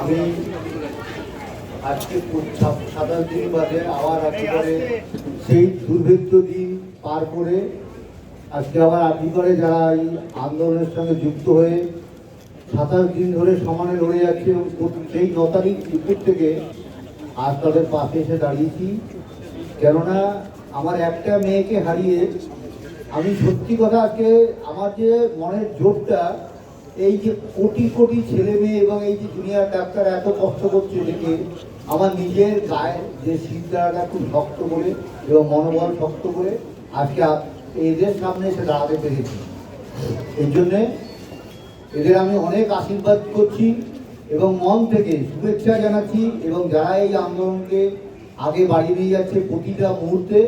আমি আজকে সাত- সাতাশ দিন বাদে আবার একেবারে সেই দুর্ভেদ্য দিন পার করে আজকে আবার করে যারা এই আন্দোলনের সঙ্গে যুক্ত হয়ে সাতাশ দিন ধরে সমানে লড়ে যাচ্ছে এবং সেই ন তারিখ দুপুর থেকে আজ তাদের পাশে এসে দাঁড়িয়েছি। কেননা আমার একটা মেয়েকে হারিয়ে আমি সত্যি কথা আজকে আমার যে মনের জোরটা এই যে কোটি কোটি ছেলে মেয়ে এবং এই যে দুনিয়ার ডাক্তার এত কষ্ট করছে দেখে আমার নিজের গায়ে যে চিন্তাটা খুব শক্ত করে এবং মনোবল শক্ত করে আজকে এদের সামনে এসে দাঁড়াতে পেরেছি। এই জন্যে এদের আমি অনেক আশীর্বাদ করছি এবং মন থেকে শুভেচ্ছা জানাচ্ছি এবং যারা এই আন্দোলনকে আগে বাড়িয়ে নিয়ে যাচ্ছে প্রতিটা মুহূর্তে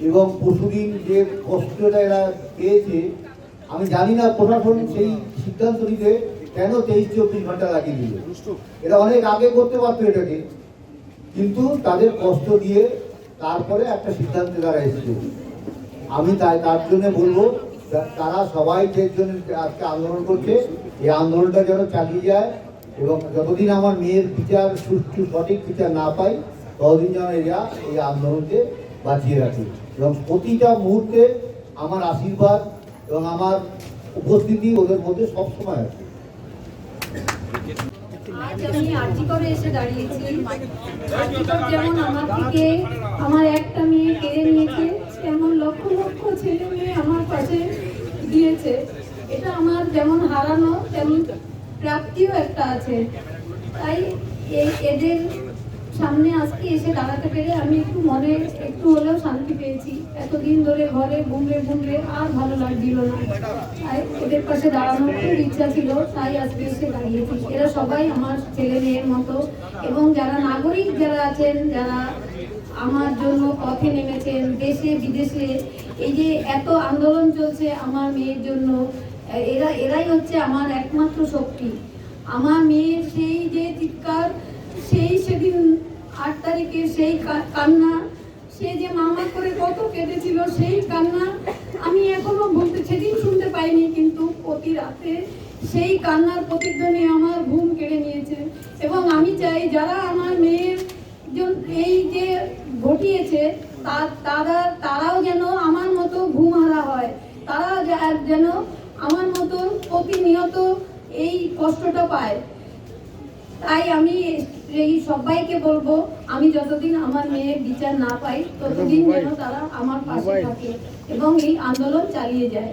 এবং পশুদিন যে কষ্টটা এরা পেয়েছে আমি জানি না প্রশাসন সেই সিদ্ধান্ত নিতে কেন তেইশ চব্বিশ ঘণ্টা লাগিয়ে দিল। এটা অনেক আগে করতে পারতো এটাকে, কিন্তু তাদের কষ্ট দিয়ে তারপরে একটা সিদ্ধান্তে তারা এসেছে। আমি তাই তার জন্য বলব, তারা সবাই যে জন্য আজকে আন্দোলন করছে। এই আন্দোলনটা যেন চালিয়ে যায় এবং যতদিন আমার মেয়ের বিচার সুষ্ঠু সঠিক বিচার না পাই, ততদিন যেন এরা এই আন্দোলনকে বাঁচিয়ে রাখে। এবং প্রতিটা মুহূর্তে আমার আশীর্বাদ এবং আমার উপস্থিতি ওদের মধ্যে সবসময় আছে। এসে দাঁড়িয়েছি। যেমন আমার থেকে আমার একটা মেয়ে তেমন আমার দিয়েছে। এটা আমার যেমন হারানো, তেমন প্রাপ্তিও একটা আছে। তাই এদের সামনে আজকে এসে দাঁড়াতে পেরে আমি একটু মনে, একটু হলেও শান্তি পেয়েছি। এতদিন ধরে ঘরে বুমড়ে বুমড়ে আর ভালো লাগছিল না। তাই এদের পাশে দাঁড়ানোর খুব ইচ্ছা ছিল, তাই আজকে এসে দাঁড়িয়েছি। এরা সবাই আমার ছেলে মেয়ের মতো এবং যারা নাগরিক যারা আছেন, যারা আমার জন্য পথে নেমেছেন, দেশে, বিদেশে, এই যে এত আন্দোলন চলছে আমার মেয়ের জন্য, এরা, এরাই হচ্ছে আমার একমাত্র শক্তি। আমার মেয়ের সেই যে চিৎকার সেই সেদিন আট তারিখে সেই কান্না, সে যে মামা করে কত কেঁদেছিল সেই কান্না আমি এখনও বলতে, সেদিন শুনতে পাইনি, কিন্তু প্রতি রাতে সেই কান্নার প্রতিধ্বনি আমার ঘুম কেড়ে নিয়েছে। এবং আমি চাই যারা আমার মেয়ের এই যে ঘটিয়েছে, তারা তারাও যেন আমার মতো ঘুম হারা হয়। তারা যেন আমার মতো প্রতিনিয়ত এই কষ্টটা পায়। তাই আমি এই সবাইকে বলব আমি যতদিন আমার মেয়ের বিচার না পাই ততদিন যেন তারা আমার পাশে থাকে এবং এই আন্দোলন চালিয়ে যায়।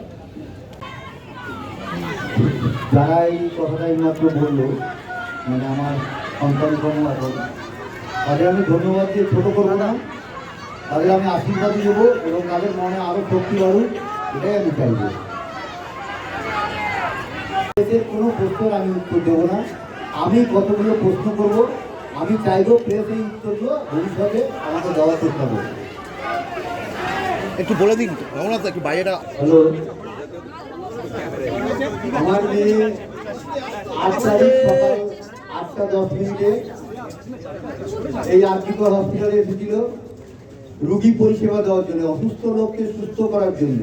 যারা এই কথাটাই মাত্র বলল মানে আমার সন্তান কর্মরত তাদের আমি ধন্যবাদ দিয়ে ছোটো করব না। তাদের আমি আশীর্বাদ দেবো এবং তাদের মনে আরও শক্তি বাড়ুক এটাই আমি চাইব। প্রেসের কোনো প্রশ্নের আমি উত্তর দেবো না। আমি কতগুলো প্রশ্ন করব আমি চাইব প্রেস এই উত্তরগুলো ভবিষ্যতে আমাকে দেওয়ার চেষ্টা করবে একটু বলে দিন রমনাথ একটু বাইরেটা। হ্যালো। আমার মেয়ে আট তারিখ সকাল আটটা দশ মিনিটে এই আর্থিকর হসপিটালে এসেছিল। রুগী পরিষেবা দেওয়ার জন্য অসুস্থ লোককে সুস্থ করার জন্য।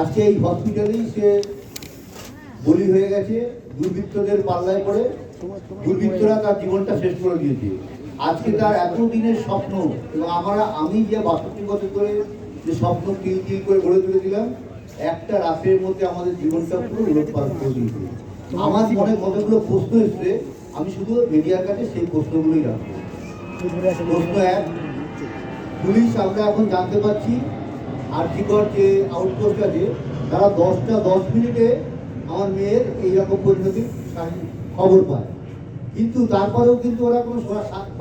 আজকে এই হসপিটালেই সে বলি হয়ে গেছে দুর্বৃত্তদের পাল্লায় পড়ে। দুর্বৃত্তরা তার জীবনটা শেষ করে দিয়েছে। আজকে তার এতদিনের স্বপ্ন এবং আমরা, আমি যে বছর করে যে স্বপ্ন কিল কিল করে গড়ে তুলেছিলাম, একটা রাতের মধ্যে আমাদের জীবনটা পুরো উলটপালট করে দিয়েছে। আমার মনে কতগুলো প্রশ্ন এসছে, আমি শুধু মিডিয়ার কাছে সেই প্রশ্নগুলোই রাখব। প্রশ্ন এক, পুলিশ আমরা এখন জানতে পারছি, আর্থিকর যে আউটপোস্ট আছে, তারা দশটা দশ মিনিটে আমার মেয়ের এইরকম পরিণতির শারীরিক খবর পায়। কিন্তু তারপরেও কিন্তু ওরা কোনো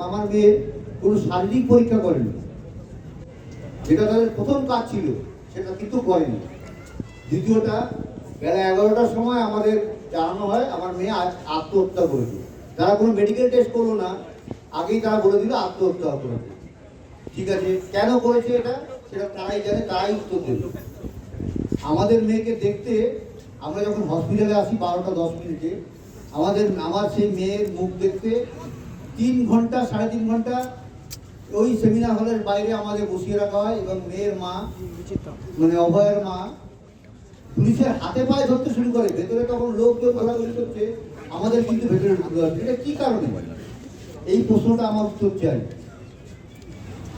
আমার মেয়ের কোনো শারীরিক পরীক্ষা করেনি। যেটা তাদের প্রথম কাজ ছিল, সেটা কিন্তু করেনি। দ্বিতীয়টা, বেলা এগারোটার সময় আমাদের জানানো হয়, আমার মেয়ে আজ আত্মহত্যা করেছে। তারা কোনো মেডিকেল টেস্ট করল না, আগেই তারা বলে দিল আত্মহত্যা করেছে। ঠিক আছে, কেন করেছে এটা? সেটা তারাই জানে, তারাই উত্তর দেবে। আমাদের মেয়েকে দেখতে আমরা যখন হসপিটালে আসি, বারোটা দশ মিনিটে আমাদের আমার সেই মেয়ের মুখ দেখতে তিন ঘণ্টা, সাড়ে তিন ঘণ্টা ওই সেমিনার হলের বাইরে আমাদের বসিয়ে রাখা হয় এবং মেয়ের মা মানে অভয়ের মা পুলিশের হাতে পায়ে ধরতে শুরু করে, ভেতরে তখন লোকজন ঘোরাঘুরি করছে, আমাদের কিন্তু ভেতরে ঢুকে যাচ্ছে এটা কি কারণে? এই প্রশ্নটা আমার উত্তর চাই।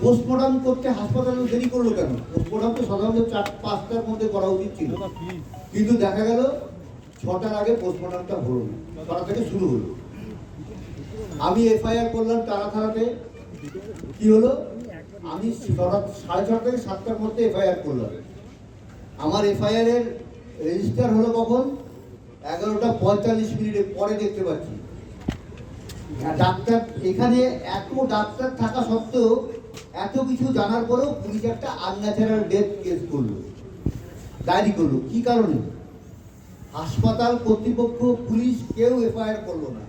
পোস্টমর্টম করতে হাসপাতালে দেরি করল কেন? পোস্টমর্টম তো সাধারণত চার, পাঁচটার মধ্যে করা উচিত ছিল। কিন্তু দেখা গেল ছটার আগে পোস্টমর্টমটা হলো না থেকে শুরু হলো। আমি এফআইআর করলাম তারা থানাতে কি হলো? আমি সাড়ে ছটা থেকে সাতটার মধ্যে এফআইআর করলাম। আমার এফআইআর এর রেজিস্টার হলো কখন? এগারোটা পঁয়তাল্লিশ মিনিটের পরে দেখতে পাচ্ছি। ডাক্তার, এখানে এত ডাক্তার থাকা সত্ত্বেও এত কিছু জানার পরেও পুলিশ একটা আনন্যাচারাল ডেথ কেস করল। ডায়েরি করল, কি কারণে? হাসপাতাল কর্তৃপক্ষ, পুলিশ কেউ এফআইআর করল না।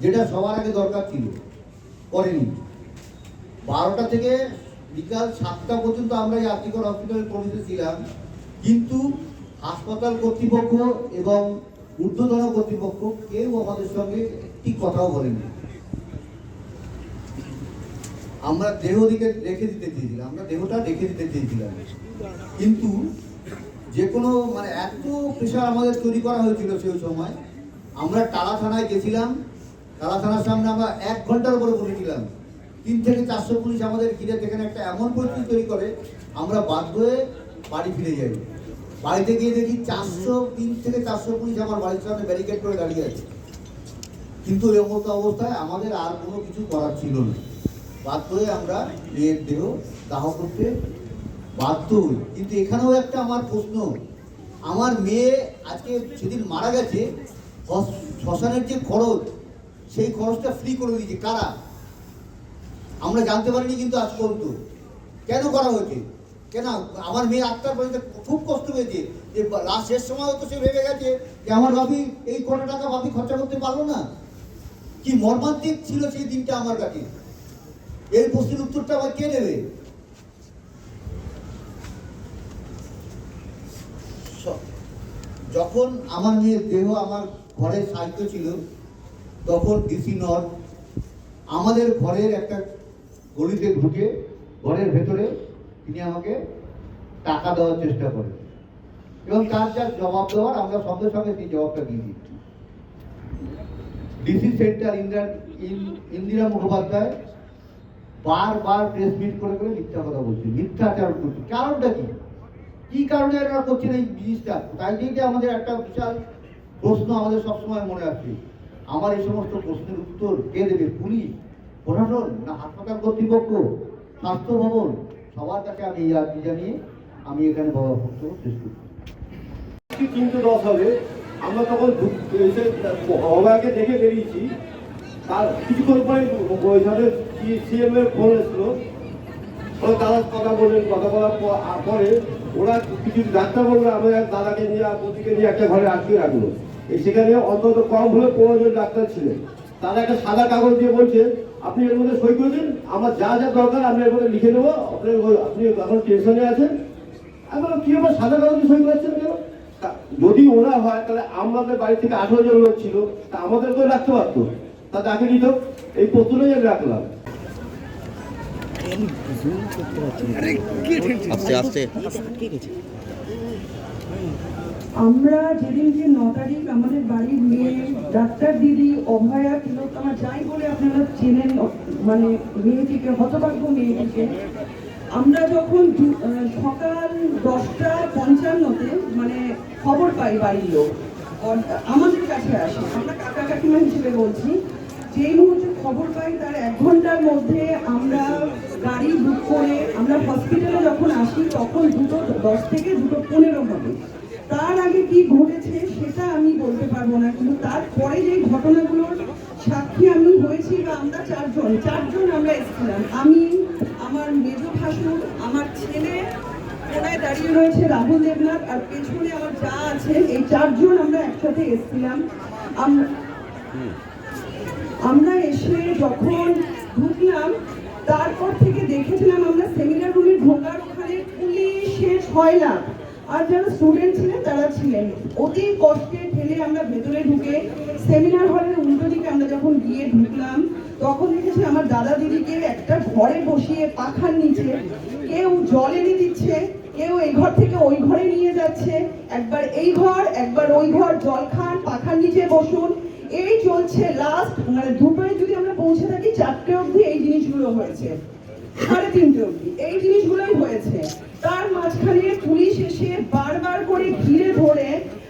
যেটা সবার আগে দরকার ছিল। করেনি। বারোটা থেকে বিকাল সাতটা পর্যন্ত আমরা আর্থিকর হসপিটাল কমিটিতে ছিলাম কিন্তু হাসপাতাল কর্তৃপক্ষ এবং ঊর্ধ্বতন কর্তৃপক্ষ কেউ আমাদের সঙ্গে একটি কথাও বলেনি। আমরা দেহ দিকে রেখে দিতে চেয়েছিলাম। আমরা দেহটা রেখে দিতে চেয়েছিলাম। কিন্তু যে কোনো মানে এত প্রেশার আমাদের তৈরি করা হয়েছিল সেই সময়, আমরা টালা থানায় গেছিলাম, টালা থানার সামনে আমরা এক ঘণ্টার উপরে বসেছিলাম। তিন থেকে চারশো পুলিশ আমাদের ঘিরে যেখানে একটা এমন পরিস্থিতি তৈরি করে, আমরা বাধ্য হয়ে বাড়ি ফিরে যাই। বাড়িতে গিয়ে দেখি চারশো, তিন থেকে চারশো পুলিশ আমার বাড়ির সামনে ব্যারিকেড করে দাঁড়িয়ে আছে। কিন্তু এরকম মতো অবস্থায় আমাদের আর কোনো কিছু করার ছিল না। বাধ্য হয়ে আমরা মেয়ের দেহ দাহ করতে বাধ্য কিন্তু এখানেও একটা আমার প্রশ্ন। আমার মেয়ে আজকে সেদিন মারা গেছে শ্মশানের যে খরচ, সেই খরচটা ফ্রি করে দিয়েছে। কারা? আমরা জানতে পারিনি কিন্তু আজ পর্যন্ত। কেন করা হয়েছে? কেন? আমার মেয়ে আত্মার পর্যন্ত খুব কষ্ট হয়েছে যে লাস্ট শেষ সময় তো সে ভেবে গেছে যে আমার ভাবি এই কত টাকা ভাবি খরচা করতে পারল না। কি মর্মান্তিক ছিল সেই দিনটা আমার কাছে? এই প্রশ্নের উত্তরটা আবার কে দেবে স- যখন আমার মেয়ের দেহ আমার ঘরের সাহিত্য ছিল, তখন ডিসি নট আমাদের ঘরের একটা গলিতে ঢুকে ঘরের ভেতরে তিনি আমাকে টাকা দেওয়ার চেষ্টা করেন। এবং তার যা জবাব দেওয়ার, আমরা সঙ্গে সঙ্গে সেই জবাবটা দিয়ে দিই ডিসি সেন্টার ইন্দিরা ইন্দিরা মুখোপাধ্যায় বারবার প্রেস মিট করে করে মিথ্যা কথা বলছে। মিথ্যাচার করছে। কারণটা কি? কি কারণে এরা করছেন এই জিনিসটা? তাই নিয়ে আমাদের একটা বিশাল প্রশ্ন আমাদের সবসময় মনে আসছে আমার এই সমস্ত প্রশ্নের উত্তর কে দেবে? পুলিশ, প্রশাসন না হাসপাতাল কর্তৃপক্ষ? স্বাস্থ্য ভবন? সবার কাছে আমি এই আর্জি জানিয়ে আমি এখানে বড় বক্তব্য শেষ করছি। কি তিনটে দশ হবে? আমরা তখন অবাকে দেখে বেরিয়েছি। তার কিছুক্ষণ পরে ওইখানে সিএম এর ফোন এসলো। দাদা কথা বললেন কথা বলার পরে ওরা কিছু ডাক্তার বলল এক দাদাকে নিয়ে প্রতিকে নিয়ে একটা ঘরে আটকে রাখল। সেখানে অন্তত কম হলে পনেরো জন ডাক্তার ছিলেন। তারা একটা সাদা কাগজ দিয়ে বলছে, আপনি এর মধ্যে সই করে আমার যা যা দরকার আমি এর মধ্যে লিখে নেব। আপনি আপনি এখন টেনশনে আছেন? আমি বললাম, কি ব্যাপার, সাদা কাগজে সই করাচ্ছেন কেন? যদি ওরা হয়, তাহলে আমাদের বাড়ি থেকে আঠারো জন লোক ছিল, তা আমাদেরকেও রাখতে পারতো। তা তাকে নিত এই প্রশ্নই আমি রাখলাম। আস্তে আস্তে। আমরা যেদিনকে ন তারিখ আমাদের বাড়ির মেয়ে ডাক্তার দিদি, অভয়া, তিলোত্তমা যাই বলে আপনারা চেনেন মানে মেয়েটিকে, হতভাগ্য মেয়েটিকে, আমরা যখন সকাল দশটা পঞ্চান্নতে মানে খবর পাই বাড়ির লোক আমাদের কাছে আসে, আমরা কাকা কাকিমা হিসেবে বলছি যেই মুহূর্তে খবর পাই, তার এক ঘণ্টার মধ্যে আমরা গাড়ি বুক করে আমরা হসপিটালে যখন আসি, তখন দুটো দশ থেকে দুটো পনেরো হবে। তার আগে কি ঘটেছে সেটা আমি বলতে পারব না, কিন্তু তারপরে যে ঘটনাগুলোর সাক্ষী আমি হয়েছি বা আমরা চারজন চারজন আমরা এসেছিলাম। আমি, আমার মেজ ভাসুর, আমার ছেলে, কোনায় দাঁড়িয়ে রয়েছে রাহুল দেবনাথ, আর পেছনে আমার যা আছে, এই চারজন আমরা একসাথে এসেছিলাম। আমরা আমরা এসে যখন ঢুকলাম, তারপর থেকে দেখেছিলাম আমরা সেমিনার রুমে ঢোকার ওখানে ছয় লাখ আর যারা স্টুডেন্ট ছিলেন, তারা ছিলেন। অতি কষ্টে ঠেলে আমরা ভেতরে ঢুকে সেমিনার হলের উল্টো দিকে আমরা যখন গিয়ে ঢুকলাম, তখন দেখেছি আমার দাদা দিদিকে একটা ঘরে বসিয়ে পাখার নিচে কেউ জল এনে দিচ্ছে, কেউ এই ঘর থেকে ওই ঘরে নিয়ে যাচ্ছে। একবার এই ঘর, একবার ওই ঘর, জল খান, পাখার নিচে বসুন। এই চলছে লাস্ট মানে দুপুরে যদি আমরা পৌঁছে থাকি, চারটে অবধি এই জিনিসগুলো হয়েছে। সাড়ে তিনটে অবধি। এই জিনিসগুলোই হয়েছে। তার মাঝখানে পুলিশ এসে বারবার করে ঘিরে ধরে,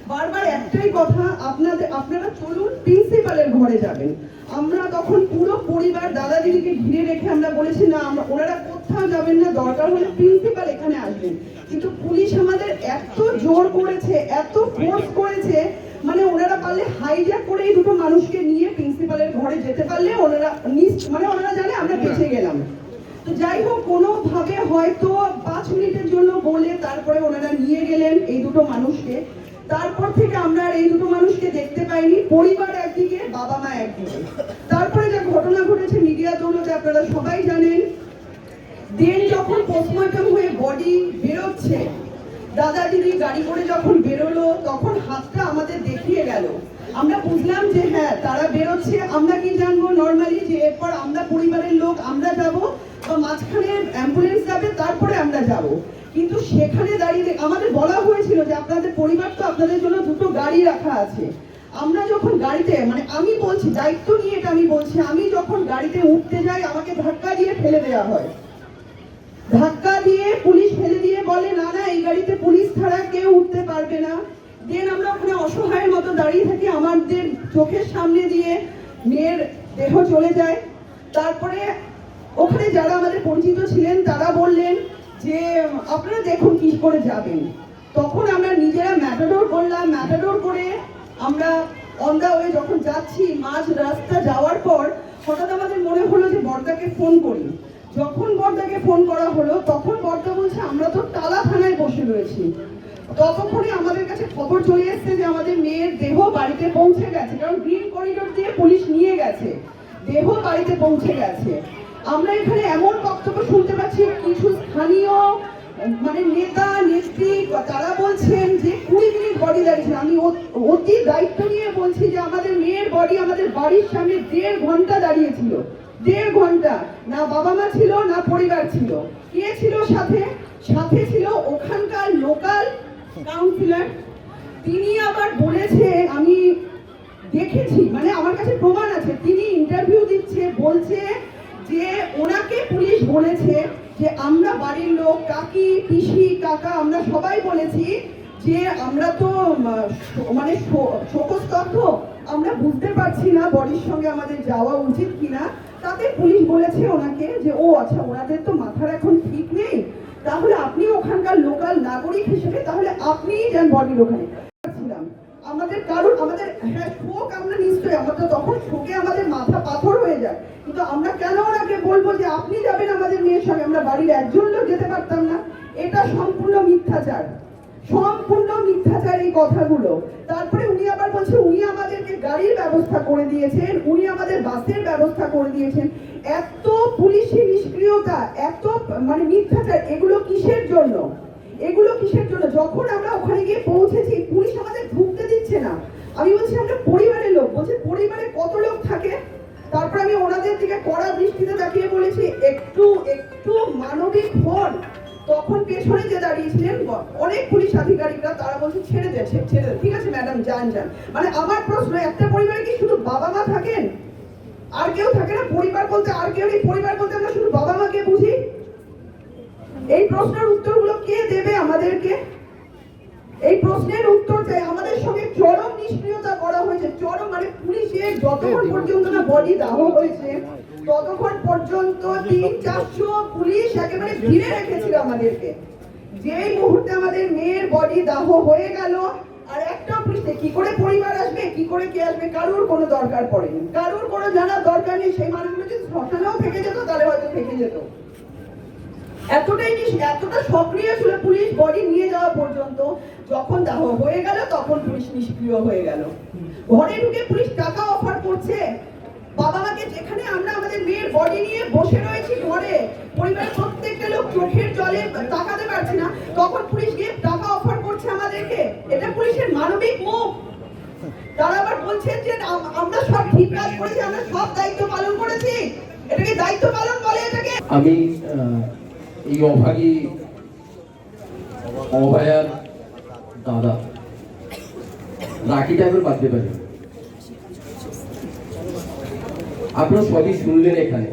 বারবার একটাই কথা, আপনাদের, আপনারা চলুন প্রিন্সিপালের ঘরে যাবেন। আমরা তখন পুরো পরিবার দাদা দিদিকে ঘিরে রেখে আমরা বলেছি, না ওনারা কোথাও যাবেন না, দরকার হলে প্রিন্সিপাল এখানে আসবেন। কিন্তু পুলিশ আমাদের এত জোর করেছে, এত ফোর্স করেছে মানে ওনারা পারলে হাইজ্যাক করে এই দুটো মানুষকে নিয়ে প্রিন্সিপালের ঘরে যেতে পারলে ওনারা মানে ওনারা জানে আমরা বেঁচে গেলাম। তো যাই হোক কোনোভাবে হয়তো পাঁচ মিনিটের জন্য বলে তারপরে ওনারা নিয়ে গেলেন এই দুটো মানুষকে। তারপর থেকে আমরা আর এই দুটো মানুষকে দেখতে পাইনি পরিবার একদিকে বাবা মা একদিকে। তারপরে যা ঘটনা ঘটেছে মিডিয়া দৌলতে আপনারা সবাই জানেন দেন যখন পোস্টমর্টম হয়ে বডি বেরোচ্ছে দাদা দিদি গাড়ি করে যখন বেরোলো, তখন হাতটা আমাদের দেখিয়ে গেল। আমরা বুঝলাম যে হ্যাঁ তারা বেরোচ্ছে, আমরা কি জানব? নর্মালি যে এরপর আমরা পরিবারের লোক, আমরা যাব বা মাঝখানে অ্যাম্বুলেন্স যাবে, তারপরে আমরা যাব। কিন্তু সেখানে দাঁড়িয়ে আমাদের বলা হয়েছিল যে, আপনাদের পরিবার তো আপনাদের জন্য দুটো গাড়ি রাখা আছে। আমরা যখন গাড়িতে মানে আমি বলছি, দায়িত্ব নিয়ে এটা আমি বলছি, আমি যখন গাড়িতে উঠতে যাই, আমাকে ধাক্কা দিয়ে ফেলে দেওয়া হয়। ধাক্কা দিয়ে পুলিশ ফেলে দিয়ে বলে, না না, এই গাড়িতে পুলিশ ছাড়া কেউ উঠতে পারবে না। দেন আমরা ওখানে অসহায়ের মতো দাঁড়িয়ে থাকি, আমাদের চোখের সামনে দিয়ে মেয়ের দেহ চলে যায়। তারপরে ওখানে যারা আমাদের পরিচিত ছিলেন, তারা বললেন যে, আপনারা দেখুন কি করে যাবেন। তখন আমরা নিজেরা ম্যাটাডোর করলাম। ম্যাটাডোর করে আমরা অন দা ওয়ে যখন যাচ্ছি, মাঝ রাস্তা যাওয়ার পর হঠাৎ আমাদের মনে হলো যে বর্দাকে ফোন করি। যখন বর্দাকে ফোন করা হলো, তখন বর্দা বলছে, আমরা তো টালা থানায় বসে রয়েছি। ততক্ষণে আমাদের কাছে খবর চলে এসছে যে আমাদের মেয়ের দেহ বাড়িতে পৌঁছে গেছে, কারণ গ্রিন করিডোর দিয়ে পুলিশ নিয়ে গেছে। দেহ বাড়িতে পৌঁছে গেছে। আমরা এখানে এমন বক্তব্য শুনতে পাচ্ছি, কিছু স্থানীয় মানে নেতা, নেত্রী, তারা বলছেন যে কুড়ি মিনিট বডি দাঁড়িয়েছে আমি অতি দায়িত্ব নিয়ে বলছি যে আমাদের মেয়ের বডি আমাদের বাড়ির সামনে দেড় ঘণ্টা দাঁড়িয়েছিল। দেড় ঘণ্টা। না বাবা মা ছিল, না পরিবার ছিল। কে ছিল সাথে? সাথে ছিল ওখানকার লোকাল কাউন্সিলর তিনি আবার বলেছে, আমি দেখেছি মানে আমার কাছে প্রমাণ আছে, তিনি ইন্টারভিউ দিচ্ছে, বলছে যে ওনাকে পুলিশ বলেছে যে আমরা বাড়ির লোক, কাকি, পিসি, কাকা, আমরা সবাই বলেছি যে আমরা তো মানে শোকস্তব্ধ। আমরা বুঝতে পারছি না বডির সঙ্গে আমাদের যাওয়া উচিত কিনা। তাতে পুলিশ বলেছে ওনাকে যে, ও আচ্ছা ওনাদের তো মাথার এখন ঠিক নেই। তাহলে আপনি ওখানকার লোকাল নাগরিক হিসেবে, তাহলে আপনিই যান বডির ওখানে। আমাদের কারণ আমাদের হ্যাঁ শোক আমরা নিশ্চয়ই, আমরা তো তখন শোকে আমাদের মাথা পাথর হয়ে যায়। কিন্তু আমরা কেন ওনাকে বলব যে আপনি যাবেন আমাদের মেয়ের সঙ্গে? আমরা বাড়ির একজন লোক যেতে পারতাম না। এটা সম্পূর্ণ মিথ্যাচার। সম্পূর্ণ মিথ্যাচার এই কথাগুলো। তারপরে উনি আবার বলছে, উনি আমাদেরকে গাড়ির ব্যবস্থা করে দিয়েছেন, উনি আমাদের বাসের ব্যবস্থা করে দিয়েছেন। এত পুলিশি নিষ্ক্রিয়তা, এত মানে মিথ্যাচার, এগুলো কিসের জন্য? এগুলো কিসের জন্য? যখন আমরা ওখানে গিয়ে পৌঁছেছি, পুলিশ আমাদের ঢুকতে দিচ্ছে না। আমি বলছি, আমরা পরিবারের লোক। বলছে, পরিবারে কত লোক থাকে? তারপর আমি ওনাদের দিকে কড়া দৃষ্টিতে তাকিয়ে বলেছি, একটু একটু মানবিক হন। তখন পেছনে যে দাঁড়িয়েছিলেন, অনেক পুলিশ আধিকারিকরা তারা বলছে, ছেড়ে দে ছে- ছেড়ে ঠিক আছে ম্যাডাম, যান যান। মানে আমার প্রশ্ন, একটা পরিবারে কি শুধু বাবা মা থাকেন? আর কেউ থাকে না পরিবার বলতে, আর কেউ নেই পরিবার বলতে আমরা শুধু বাবা মাকে বুঝি? এই প্রশ্নের উত্তরগুলো কে দেবে আমাদেরকে? এই প্রশ্নের উত্তর চাই আমাদের সঙ্গে চরম নিষ্ক্রিয়তা করা হয়েছে চরম মানে পুলিশের যতক্ষণ পর্যন্ত না বডি দাহ হয়েছে। ততক্ষণ পর্যন্ত তিন চারশো পুলিশ একেবারে ঘিরে রেখেছিল আমাদেরকে। যেই মুহূর্তে আমাদের মেয়ের বডি দাহ হয়ে গেল, আর একটা পুলিশ কি করে পরিবার আসবে, কি করে কে আসবে, কারোর কোনো দরকার পড়েনি। কারোর কোনো জানার দরকার নেই, সেই মানুষগুলো যদি শ্মশানেও থেকে যেত, তাহলে হয়তো থেকে যেত। এতটাই এতটা সক্রিয় ছিল পুলিশ বডি নিয়ে যাওয়া পর্যন্ত, যখন দাহ হয়ে গেল, তখন পুলিশ নিষ্ক্রিয় হয়ে গেল। ঘরে ঢুকে পুলিশ টাকা অফার মানবিক মুখ তারা আবার বলছেন যে আমরা সব ঠিক কাজ করেছি, আমরা সব দায়িত্ব পালন করেছি। এটাকে দায়িত্ব পালন বলে এটাকে। আমি এই অভাগী অভয়ার দাদা। রাখি পারি আপনারা সবই শুনলেন এখানে।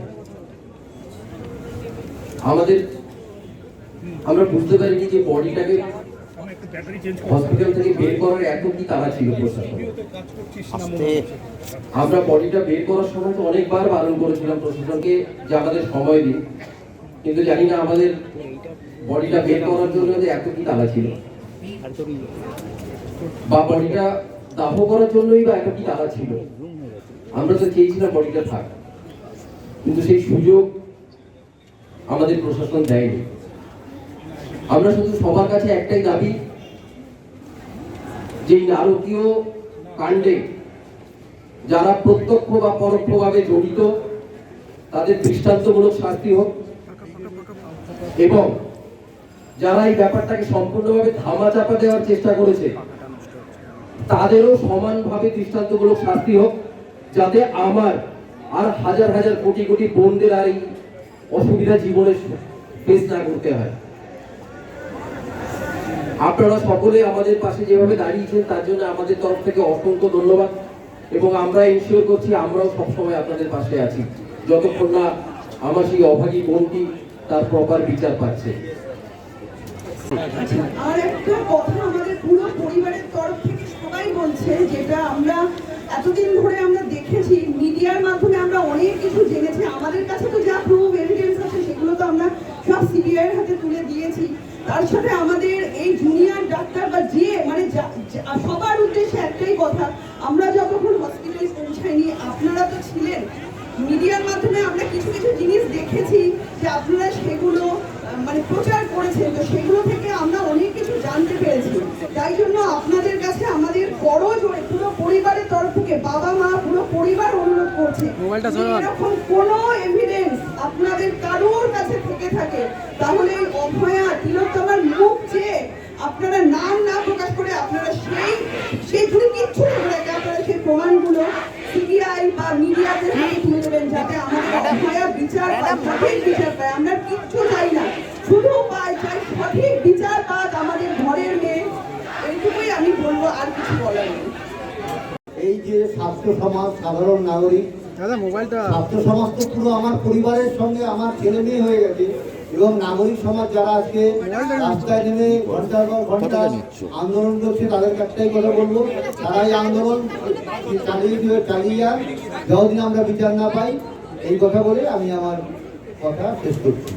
আমাদের, আমরা বুঝতে পারিনি যে বডিটাকে হসপিটাল থেকে বের করার এত কি তারা ছিল প্রশাসন? আমরা বডিটা বের করার সময় তো অনেকবার বারণ করেছিলাম প্রশাসনকে যে আমাদের সময় দিন কিন্তু জানি না আমাদের বডিটা বের করার জন্য যে এত কি তালা ছিল। বা বডিটা দাহ করার জন্যই বা এত কি তালা ছিল। আমরা তো চেয়েছিলাম বডিটা থাক। কিন্তু সেই সুযোগ আমাদের প্রশাসন দেয়নি। আমরা শুধু সবার কাছে একটাই দাবি যে এই নারকীয় কাণ্ডে যারা প্রত্যক্ষ বা পরোক্ষভাবে জড়িত, তাদের দৃষ্টান্তমূলক শাস্তি হোক। এবং যারা এই ব্যাপারটাকে সম্পূর্ণভাবে ধামাচাপা দেওয়ার চেষ্টা করেছে, তাদেরও সমানভাবে দৃষ্টান্তমূলক শাস্তি হোক, যাতে আমার আর হাজার হাজার কোটি কোটি বোনদের আর এই অসুবিধা জীবনে ফেস না করতে হয়। আপনারা সকলে আমাদের পাশে যেভাবে দাঁড়িয়েছেন, তার জন্য আমাদের তরফ থেকে অসংখ্য ধন্যবাদ। এবং আমরা ইনশিওর করছি আমরাও সবসময় আপনাদের পাশে আছি। যতক্ষণ না আমার সেই অভাগী বোনটি তার প্রপার বিচার পাচ্ছে। আর একটা কথা আমাদের পুরো পরিবারের তরফ থেকে সবাই বলছে, যেটা আমরা এতদিন ধরে আমরা দেখেছি, মিডিয়ার মাধ্যমে আমরা অনেক কিছু জেনেছি। আমাদের কাছে তো যা প্রুফ এভিডেন্স আছে, সেগুলো তো আমরা সব সিবিআই হাতে তুলে দিয়েছি। তার সাথে আমাদের এই জুনিয়র ডাক্তার বা যে মানে সবার উদ্দেশ্যে একটাই কথা, আমরা যতক্ষণ হসপিটালে পৌঁছাইনি, আপনারা তো ছিলেন। মিডিয়ার মাধ্যমে আমরা কিছু কিছু জিনিস দেখেছি যে আপনারা সেগুলো মানে প্রচার করেছেন তো সেগুলো থেকে আমরা অনেক কিছু জানতে পেরেছি। তাই জন্য আপনাদের কাছে আমাদের বড় জোরে পুরো পরিবারের তরফ থেকে বাবা মা পুরো পরিবার অনুরোধ করছে এরকম কোনো এভিডেন্স আপনাদের কারোর কাছে থেকে থাকে তাহলে এই অভয়া তিলোত্তমার মুখ চেয়ে আপনারা নাম না প্রকাশ করে আপনারা সেই সেই যদি কিচ্ছু আপনারা সেই প্রমাণগুলো সিবিআই বা মিডিয়াতে হাতে তুলে দেবেন যাতে আমাদের অভয়া বিচার পায় বিচার পায়। আমরা কিচ্ছু চাই না। শুধু পাই চাই সঠিক বিচার পাক আমাদের ঘরের মেয়ে। এইটুকুই আমি বলব আর কিছু বলার নেই। এই যে স্বাস্থ্য সমাজ সাধারণ নাগরিক দাদা মোবাইলটা স্বাস্থ্য সমাজ তো পুরো আমার পরিবারের সঙ্গে আমার ছেলে মেয়ে হয়ে গেছে এবং নাগরিক সমাজ যারা আজকে রাস্তায় নেমে ঘণ্টার পর ঘণ্টা আন্দোলন করছে তাদের একটাই কথা বলব তারা এই আন্দোলন চালিয়ে দিয়ে চালিয়ে যান যতদিন আমরা বিচার না পাই এই কথা বলে আমি আমার কথা শেষ করছি।